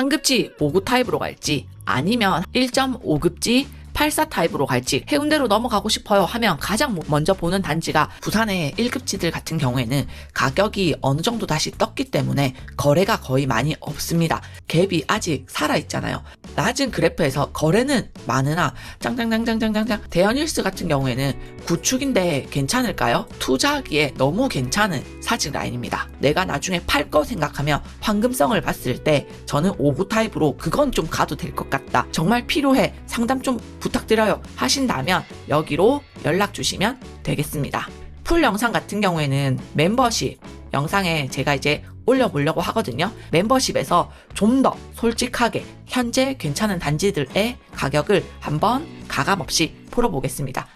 상급지 5구 타입으로 갈지 아니면 1.5급지 84 타입으로 갈지 해운대로 넘어가고 싶어요 하면 가장 먼저 보는 단지가 부산의 1급지들 같은 경우에는 가격이 어느 정도 다시 떴기 때문에 거래가 거의 많이 없습니다. 갭이 아직 살아있잖아요. 낮은 그래프에서 거래는 많으나 짱짱짱짱짱짱짱 대현일스 같은 경우에는 구축인데 괜찮을까요? 투자하기에 너무 괜찮은 사직 라인입니다. 내가 나중에 팔 거 생각하면 황금성을 봤을 때 저는 5구 타입으로 그건 좀 가도 될 것 같다. 정말 필요해. 상담 좀 부탁 드려요. 하신다면 여기로 연락 주시면 되겠습니다. 풀 영상 같은 경우에는 멤버십 영상에 제가 이제 올려보려고 하거든요. 멤버십에서 좀 더 솔직하게 현재 괜찮은 단지들의 가격을 한번 가감없이 풀어보겠습니다.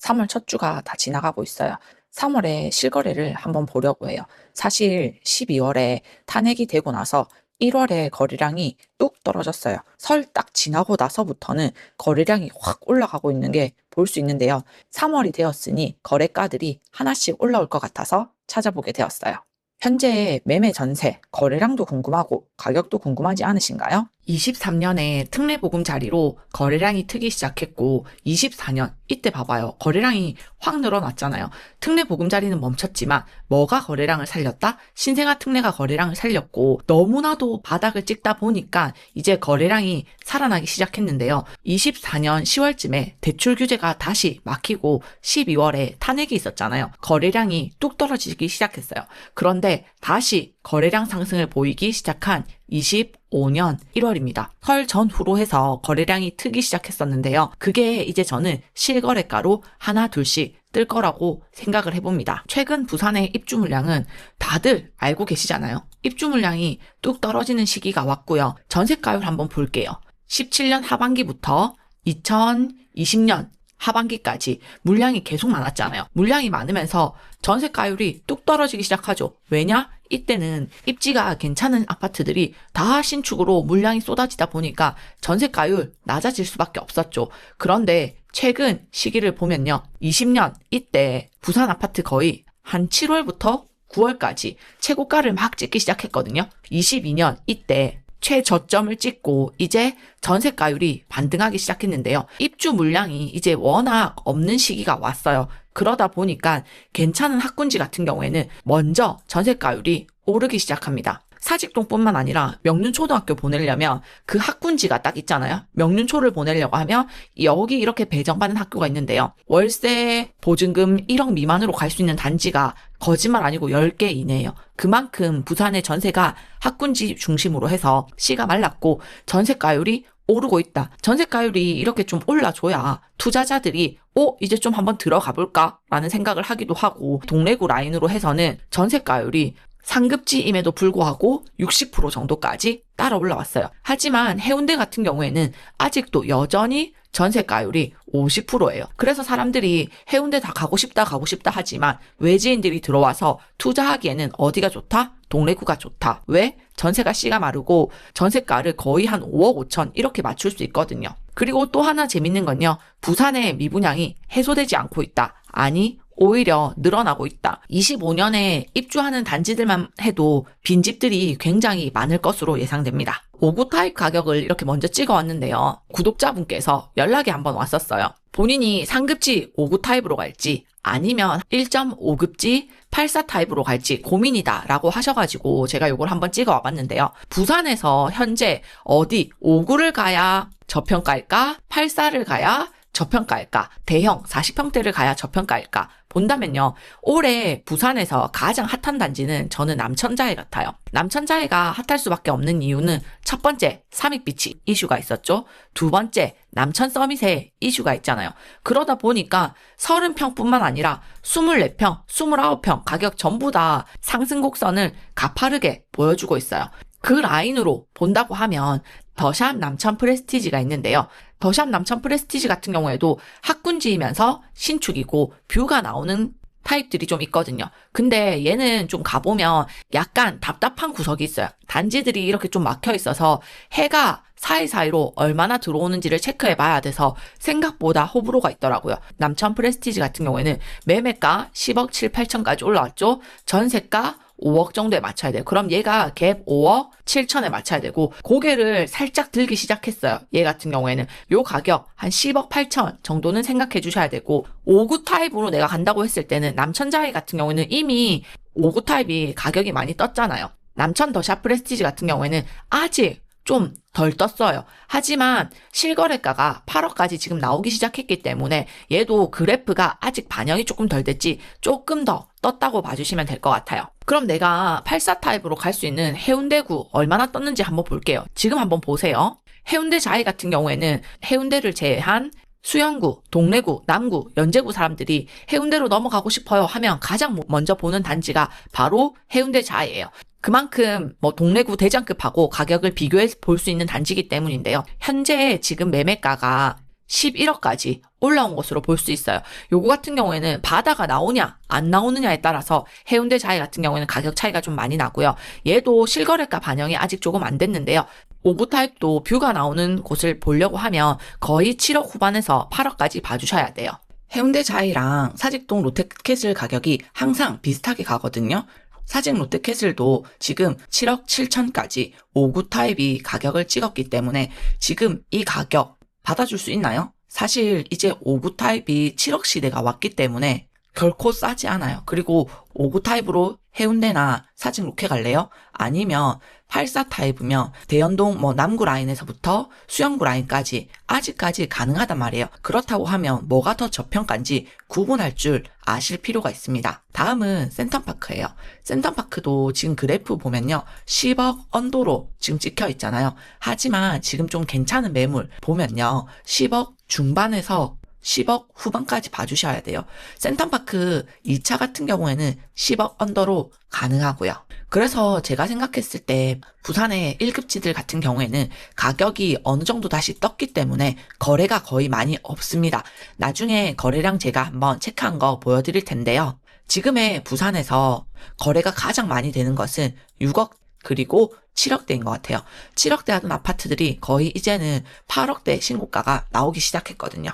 3월 첫 주가 다 지나가고 있어요. 3월에 실거래를 한번 보려고 해요. 사실 12월에 탄핵이 되고 나서 1월에 거래량이 뚝 떨어졌어요. 설 딱 지나고 나서부터는 거래량이 확 올라가고 있는 게 볼 수 있는데요. 3월이 되었으니 거래가들이 하나씩 올라올 것 같아서 찾아보게 되었어요. 현재 매매 전세, 거래량도 궁금하고 가격도 궁금하지 않으신가요? 23년에 특례 보금 자리로 거래량이 트기 시작했고 24년 이때 봐봐요. 거래량이 확 늘어났잖아요. 특례 보금 자리는 멈췄지만 뭐가 거래량을 살렸다? 신생아 특례가 거래량을 살렸고 너무나도 바닥을 찍다 보니까 이제 거래량이 살아나기 시작했는데요. 24년 10월쯤에 대출 규제가 다시 막히고 12월에 탄핵이 있었잖아요. 거래량이 뚝 떨어지기 시작했어요. 그런데 다시 거래량 상승을 보이기 시작한 25 년 1월입니다. 설 전후로 해서 거래량이 트기 시작했었는데요. 그게 이제 저는 실거래가로 하나 둘씩 뜰 거라고 생각을 해봅니다. 최근 부산의 입주 물량은 다들 알고 계시잖아요. 입주 물량이 뚝 떨어지는 시기가 왔고요. 전세가율 한번 볼게요. 17년 하반기부터 2020년 하반기까지 물량이 계속 많았잖아요. 물량이 많으면서 전세가율이 뚝 떨어지기 시작하죠. 왜냐? 이때는 입지가 괜찮은 아파트들이 다 신축으로 물량이 쏟아지다 보니까 전세가율 낮아질 수밖에 없었죠. 그런데 최근 시기를 보면요. 20년 이때 부산 아파트 거의 한 7월부터 9월까지 최고가를 막 찍기 시작했거든요. 22년 이때 최저점을 찍고 이제 전세가율이 반등하기 시작했는데요. 입주 물량이 이제 워낙 없는 시기가 왔어요. 그러다 보니까 괜찮은 학군지 같은 경우에는 먼저 전세가율이 오르기 시작합니다. 사직동뿐만 아니라 명륜초등학교 보내려면 그 학군지가 딱 있잖아요. 명륜초를 보내려고 하면 여기 이렇게 배정받는 학교가 있는데요. 월세 보증금 1억 미만으로 갈 수 있는 단지가 거짓말 아니고 10개 이내예요. 그만큼 부산의 전세가 학군지 중심으로 해서 씨가 말랐고 전세가율이 오르고 있다. 전세 가율이 이렇게 좀 올라줘야 투자자들이 어 이제 좀 한번 들어가 볼까 라는 생각을 하기도 하고 동래구 라인으로 해서는 전세 가율이 상급지임에도 불구하고 60% 정도까지 따라 올라왔어요. 하지만 해운대 같은 경우에는 아직도 여전히 전세가율이 50%예요. 그래서 사람들이 해운대 다 가고 싶다 가고 싶다 하지만 외지인들이 들어와서 투자하기에는 어디가 좋다? 동래구가 좋다. 왜? 전세가 씨가 마르고 전세가를 거의 한 5억 5천 이렇게 맞출 수 있거든요. 그리고 또 하나 재밌는 건요. 부산의 미분양이 해소되지 않고 있다. 아니 오히려 늘어나고 있다. 25년에 입주하는 단지들만 해도 빈집들이 굉장히 많을 것으로 예상됩니다. 5구 타입 가격을 이렇게 먼저 찍어왔는데요. 구독자분께서 연락이 한번 왔었어요. 본인이 상급지 5구 타입으로 갈지 아니면 1.5급지 84 타입으로 갈지 고민이다 라고 하셔가지고 제가 이걸 한번 찍어 와봤는데요. 부산에서 현재 어디 5구를 가야 저평가일까? 84를 가야 저평가일까? 대형 40평대를 가야 저평가일까? 본다면요. 올해 부산에서 가장 핫한 단지는 저는 남천자해 같아요. 남천자해가 핫할 수밖에 없는 이유는 첫 번째, 삼익비치 이슈가 있었죠. 두 번째, 남천 서밋에 이슈가 있잖아요. 그러다 보니까 30평뿐만 아니라 24평, 29평 가격 전부 다 상승 곡선을 가파르게 보여주고 있어요. 그 라인으로 본다고 하면 더샵 남천 프레스티지가 있는데요. 더샵 남천 프레스티지 같은 경우에도 학군지이면서 신축이고 뷰가 나오는 타입들이 좀 있거든요. 근데 얘는 좀 가보면 약간 답답한 구석이 있어요. 단지들이 이렇게 좀 막혀 있어서 해가 사이사이로 얼마나 들어오는지를 체크해 봐야 돼서 생각보다 호불호가 있더라고요. 남천 프레스티지 같은 경우에는 매매가 10억 7, 8천까지 올라왔죠. 전세가 5억 정도에 맞춰야 돼요. 그럼 얘가 갭 5억 7천에 맞춰야 되고 고개를 살짝 들기 시작했어요. 얘 같은 경우에는 요 가격 한 10억 8천 정도는 생각해 주셔야 되고 5구 타입으로 내가 간다고 했을 때는 남천자이 같은 경우에는 이미 5구 타입이 가격이 많이 떴잖아요. 남천 더샵 프레스티지 같은 경우에는 아직 좀 덜 떴어요. 하지만 실거래가가 8억까지 지금 나오기 시작했기 때문에 얘도 그래프가 아직 반영이 조금 덜 됐지 조금 더 떴다고 봐주시면 될 것 같아요. 그럼 내가 84 타입으로 갈 수 있는 해운대구 얼마나 떴는지 한번 볼게요. 지금 한번 보세요. 해운대 자이 같은 경우에는 해운대를 제외한 수영구, 동래구, 남구, 연제구 사람들이 해운대로 넘어가고 싶어요 하면 가장 먼저 보는 단지가 바로 해운대 자이예요. 그만큼 뭐 동래구 대장급하고 가격을 비교해 볼 수 있는 단지이기 때문인데요. 현재 지금 매매가가 11억까지 올라온 것으로 볼 수 있어요. 요거 같은 경우에는 바다가 나오냐 안 나오느냐에 따라서 해운대 자이 같은 경우에는 가격 차이가 좀 많이 나고요. 얘도 실거래가 반영이 아직 조금 안 됐는데요. 오구 타입도 뷰가 나오는 곳을 보려고 하면 거의 7억 후반에서 8억까지 봐주셔야 돼요. 해운대 자이랑 사직동 롯데캐슬 가격이 항상 비슷하게 가거든요. 사직 롯데캐슬도 지금 7억 7천까지 5구 타입이 가격을 찍었기 때문에 지금 이 가격 받아줄 수 있나요? 사실 이제 5구 타입이 7억 시대가 왔기 때문에 결코 싸지 않아요. 그리고 5구 타입으로 해운대나 사직 로켓 갈래요? 아니면 84 타입이면 대연동 뭐 남구 라인에서부터 수영구 라인까지 아직까지 가능하단 말이에요. 그렇다고 하면 뭐가 더 저평가인지 구분할 줄 아실 필요가 있습니다. 다음은 센텀파크예요. 센텀파크도 지금 그래프 보면요. 10억 언도로 지금 찍혀 있잖아요. 하지만 지금 좀 괜찮은 매물 보면요. 10억 중반에서 10억 후반까지 봐주셔야 돼요. 센텀파크 2차 같은 경우에는 10억 언더로 가능하고요. 그래서 제가 생각했을 때 부산의 1급지들 같은 경우에는 가격이 어느 정도 다시 떴기 때문에 거래가 거의 많이 없습니다. 나중에 거래량 제가 한번 체크한 거 보여드릴 텐데요. 지금의 부산에서 거래가 가장 많이 되는 것은 6억 그리고 7억대인 것 같아요. 7억대 하던 아파트들이 거의 이제는 8억대 신고가가 나오기 시작했거든요.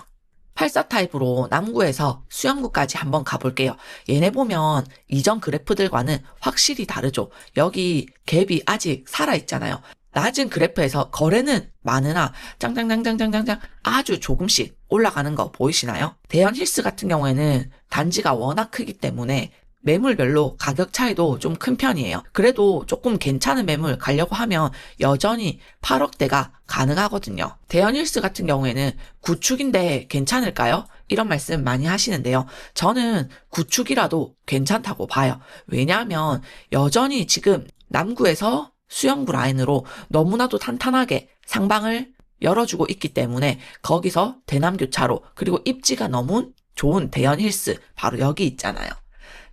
84 타입으로 남구에서 수영구까지 한번 가볼게요. 얘네 보면 이전 그래프들과는 확실히 다르죠. 여기 갭이 아직 살아있잖아요. 낮은 그래프에서 거래는 많으나 짱짱짱짱짱짱짱 아주 조금씩 올라가는 거 보이시나요? 대현 힐스 같은 경우에는 단지가 워낙 크기 때문에 매물별로 가격 차이도 좀 큰 편이에요. 그래도 조금 괜찮은 매물 가려고 하면 여전히 8억대가 가능하거든요. 대현일스 같은 경우에는 구축인데 괜찮을까요? 이런 말씀 많이 하시는데요. 저는 구축이라도 괜찮다고 봐요. 왜냐하면 여전히 지금 남구에서 수영구 라인으로 너무나도 탄탄하게 상방을 열어주고 있기 때문에 거기서 대남교차로 그리고 입지가 너무 좋은 대현힐스 바로 여기 있잖아요.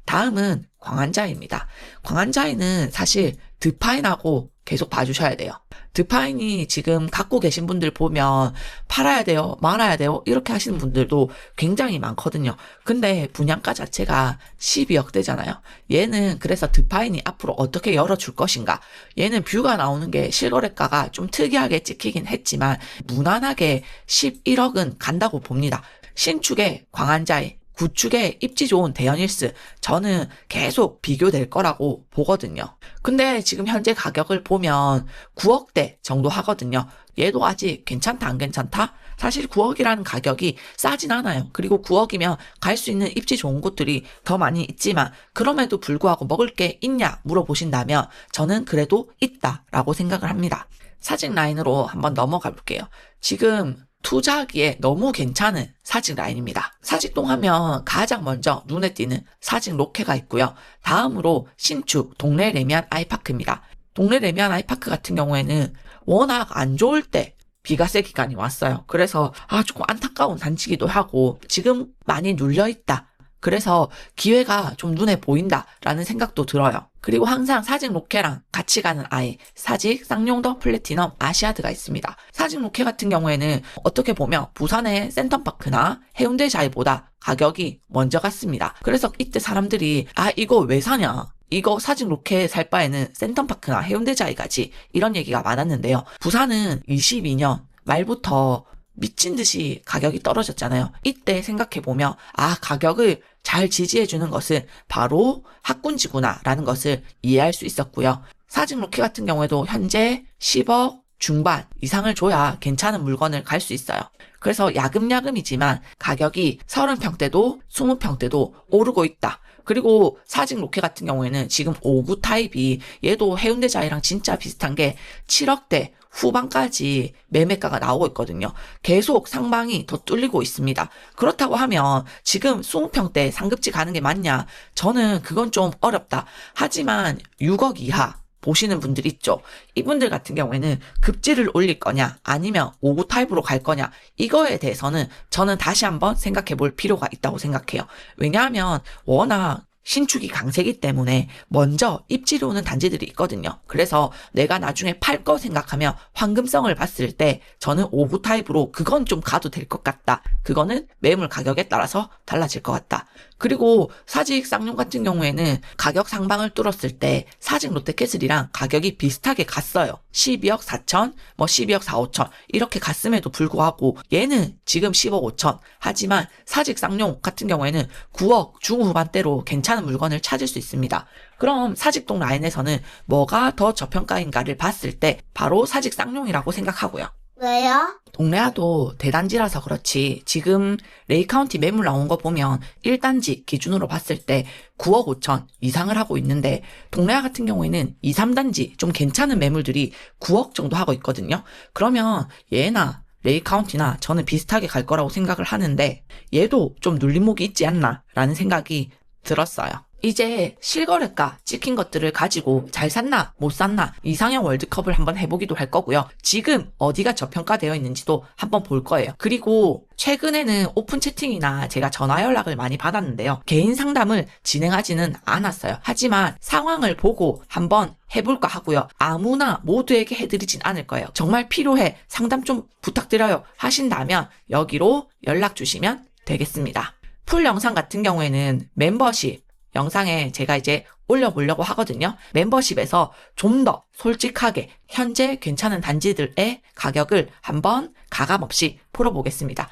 다음은 광안자입니다. 광안자이는 사실 드파인하고 계속 봐주셔야 돼요. 드파인이 지금 갖고 계신 분들 보면 팔아야 돼요, 말아야 돼요, 이렇게 하시는 분들도 굉장히 많거든요. 근데 분양가 자체가 12억대잖아요. 얘는 그래서 드파인이 앞으로 어떻게 열어줄 것인가. 얘는 뷰가 나오는 게 실거래가가 좀 특이하게 찍히긴 했지만 무난하게 11억은 간다고 봅니다. 신축의 광안자이, 구축에 입지 좋은 대현일스 저는 계속 비교될 거라고 보거든요. 근데 지금 현재 가격을 보면 9억대 정도 하거든요. 얘도 아직 괜찮다 안 괜찮다? 사실 9억이라는 가격이 싸진 않아요. 그리고 9억이면 갈 수 있는 입지 좋은 곳들이 더 많이 있지만 그럼에도 불구하고 먹을 게 있냐 물어보신다면 저는 그래도 있다라고 생각을 합니다. 사직 라인으로 한번 넘어가 볼게요. 지금 투자하기에 너무 괜찮은 사직 라인입니다. 사직동 하면 가장 먼저 눈에 띄는 사직 로케가 있고요. 다음으로 신축 동래 레미안 아이파크입니다. 동래 레미안 아이파크 같은 경우에는 워낙 안 좋을 때 비과세 기간이 왔어요. 그래서 아 조금 안타까운 단지기도 하고 지금 많이 눌려 있다. 그래서 기회가 좀 눈에 보인다라는 생각도 들어요. 그리고 항상 사직 로케랑 같이 가는 아이, 사직 쌍용더 플래티넘 아시아드가 있습니다. 사직 로케 같은 경우에는 어떻게 보면 부산의 센텀파크나 해운대 자이보다 가격이 먼저 갔습니다. 그래서 이때 사람들이 아 이거 왜 사냐? 이거 사직 로켓 살 바에는 센텀파크나 해운대 자이 가지 이런 얘기가 많았는데요. 부산은 22년 말부터 미친 듯이 가격이 떨어졌잖아요. 이때 생각해보면, 아, 가격을 잘 지지해주는 것은 바로 학군지구나라는 것을 이해할 수 있었고요. 사직 로켓 같은 경우에도 현재 10억 중반 이상을 줘야 괜찮은 물건을 갈 수 있어요. 그래서 야금야금이지만 가격이 30평대도 20평대도 오르고 있다. 그리고 사직 로켓 같은 경우에는 지금 5구 타입이 얘도 해운대 자이랑 진짜 비슷한 게 7억대 후반까지 매매가가 나오고 있거든요. 계속 상방이 더 뚫리고 있습니다. 그렇다고 하면 지금 20평대 상급지 가는 게 맞냐? 저는 그건 좀 어렵다. 하지만 6억 이하 보시는 분들 있죠. 이분들 같은 경우에는 급지를 올릴 거냐, 아니면 5구 타입으로 갈 거냐, 이거에 대해서는 저는 다시 한번 생각해 볼 필요가 있다고 생각해요. 왜냐하면 워낙 신축이 강세기 때문에 먼저 입지를 오는 단지들이 있거든요. 그래서 내가 나중에 팔 거 생각하면 황금성을 봤을 때 저는 5구 타입으로 그건 좀 가도 될 것 같다. 그거는 매물 가격에 따라서 달라질 것 같다. 그리고 사직 쌍용 같은 경우에는 가격 상방을 뚫었을 때 사직 롯데캐슬이랑 가격이 비슷하게 갔어요. 12억 4천, 뭐 12억 4, 5천 이렇게 갔음에도 불구하고 얘는 지금 10억 5천. 하지만 사직 쌍용 같은 경우에는 9억 중후반대로 괜찮 은 물건을 찾을 수 있습니다. 그럼 사직동 라인에서는 뭐가 더 저평가인가를 봤을 때 바로 사직 쌍용이라고 생각하고요. 왜요? 동래아도 대단지라서 그렇지 지금 레이카운티 매물 나온 거 보면 1단지 기준으로 봤을 때 9억 5천 이상을 하고 있는데 동래아 같은 경우에는 2, 3단지 좀 괜찮은 매물들이 9억 정도 하고 있거든요. 그러면 얘나 레이 카운티나 저는 비슷하게 갈 거라고 생각을 하는데 얘도 좀 눌림목이 있지 않나 라는 생각이 들었어요. 이제 실거래가 찍힌 것들을 가지고 잘 샀나 못 샀나 이상형 월드컵을 한번 해보기도 할 거고요. 지금 어디가 저평가되어 있는지도 한번 볼 거예요. 그리고 최근에는 오픈 채팅이나 제가 전화 연락을 많이 받았는데요. 개인 상담을 진행하지는 않았어요. 하지만 상황을 보고 한번 해볼까 하고요. 아무나 모두에게 해드리진 않을 거예요. 정말 필요해 상담 좀 부탁드려요 하신다면 여기로 연락 주시면 되겠습니다. 풀 영상 같은 경우에는 멤버십 영상에 제가 이제 올려보려고 하거든요. 멤버십에서 좀 더 솔직하게 현재 괜찮은 단지들의 가격을 한번 가감 없이 풀어보겠습니다.